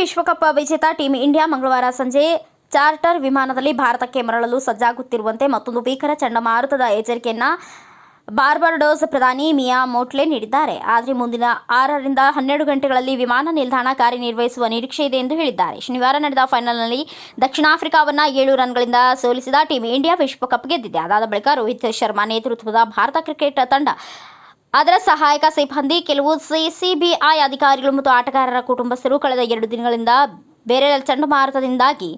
ವಿಶ್ವಕಪ್ ವಿಜೇತ team India ಮಂಗಳವಾರ ಸಂಜೆ ಚಾರ್ಟರ್ ವಿಮಾನದಲ್ಲಿ ಭಾರತಕ್ಕೆ ಮರಳಲು ಸಜ್ಜಾಗುತ್ತಿರುವಂತೆ ಮತ್ತೊಂದು ಭೀಕರ ಚಂಡಮಾರುತದ ಎಚ್ಚರಿಕೆಯನ್ನು ಬಾರ್ಬರ್ಡೋಸ್ ಪ್ರಧಾನಿ ಮಿಯಾ ಮೋಟ್ಲೆ ನೀಡಿದ್ದಾರೆ. ಆದರೆ ಮುಂದಿನ ಆರರಿಂದ ಹನ್ನೆರಡು ಗಂಟೆಗಳಲ್ಲಿ ವಿಮಾನ ನಿಲ್ದಾಣ ಕಾರ್ಯನಿರ್ವಹಿಸುವ ನಿರೀಕ್ಷೆ ಇದೆ ಎಂದು ಹೇಳಿದ್ದಾರೆ. ಶನಿವಾರ ನಡೆದ ಫೈನಲ್ನಲ್ಲಿ ದಕ್ಷಿಣ ಆಫ್ರಿಕಾವನ್ನ ಏಳು ರನ್ಗಳಿಂದ ಸೋಲಿಸಿದ ಟೀಂ ಇಂಡಿಯಾ ವಿಶ್ವಕಪ್ ಗೆದ್ದಿದೆ. ಅದಾದ ಬಳಿಕ ರೋಹಿತ್ ಶರ್ಮಾ ನೇತೃತ್ವದ ಭಾರತ ಕ್ರಿಕೆಟ್ ತಂಡ ಅದರ ಸಹಾಯಕ ಸಿಬ್ಬಂದಿ, ಕೆಲವು ಸಿಸಿಬಿಐ ಅಧಿಕಾರಿಗಳು ಮತ್ತು ಆಟಗಾರರ ಕುಟುಂಬಸ್ಥರು ಕಳೆದ ಎರಡು ದಿನಗಳಿಂದ ಬೇರೆ ಚಂಡಮಾರುತದಿಂದಾಗಿ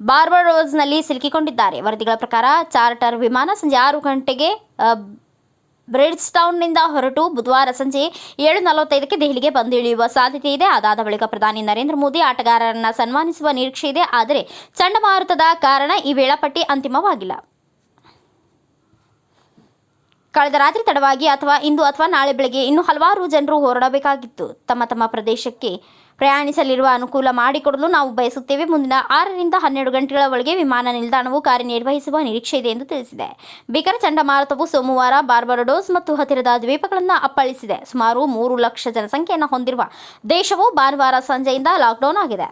ಬಾರ್ಬಡೋಸ್ನಲ್ಲಿ ಸಿಲುಕಿಕೊಂಡಿದ್ದಾರೆ. ವರದಿಗಳ ಪ್ರಕಾರ ಚಾರ್ಟರ್ ವಿಮಾನ ಸಂಜೆ ಆರು ಗಂಟೆಗೆ ಬ್ರಿಡ್ಜ್ ಟೌನ್ನಿಂದ ಹೊರಟು ಬುಧವಾರ ಸಂಜೆ ಏಳು ನಲವತ್ತೈದಕ್ಕೆ ದೆಹಲಿಗೆ ಬಂದು ಇಳಿಯುವ ಸಾಧ್ಯತೆ ಇದೆ. ಅದಾದ ಬಳಿಕ ಪ್ರಧಾನಿ ನರೇಂದ್ರ ಮೋದಿ ಆಟಗಾರರನ್ನು ಸನ್ಮಾನಿಸುವ ನಿರೀಕ್ಷೆ ಇದೆ. ಆದರೆ ಚಂಡಮಾರುತದ ಕಾರಣ ಈ ವೇಳಾಪಟ್ಟಿ ಅಂತಿಮವಾಗಿಲ್ಲ. ಕಳೆದ ರಾತ್ರಿ ತಡವಾಗಿ ಅಥವಾ ಇಂದು ಅಥವಾ ನಾಳೆ ಬೆಳಗ್ಗೆ ಇನ್ನೂ ಹಲವಾರು ಜನರು ಹೊರಡಬೇಕಾಗಿತ್ತು. ತಮ್ಮ ತಮ್ಮ ಪ್ರದೇಶಕ್ಕೆ ಪ್ರಯಾಣಿಸಲಿರುವ ಅನುಕೂಲ ಮಾಡಿಕೊಡಲು ನಾವು ಬಯಸುತ್ತೇವೆ. ಮುಂದಿನ ಆರರಿಂದ ಹನ್ನೆರಡು ಗಂಟೆಗಳ ಒಳಗೆ ವಿಮಾನ ನಿಲ್ದಾಣವು ಕಾರ್ಯನಿರ್ವಹಿಸುವ ನಿರೀಕ್ಷೆ ಇದೆ ಎಂದು ತಿಳಿಸಿದೆ. ಭೀಕರ ಚಂಡಮಾರುತವು ಸೋಮವಾರ ಬಾರ್ಬರಡೋಸ್ ಮತ್ತು ಹತ್ತಿರದ ದ್ವೀಪಗಳನ್ನು ಅಪ್ಪಳಿಸಿದೆ. ಸುಮಾರು ಮೂರು ಲಕ್ಷ ಜನಸಂಖ್ಯೆಯನ್ನು ಹೊಂದಿರುವ ದೇಶವು ಭಾನುವಾರ ಸಂಜೆಯಿಂದ ಲಾಕ್ಡೌನ್ ಆಗಿದೆ.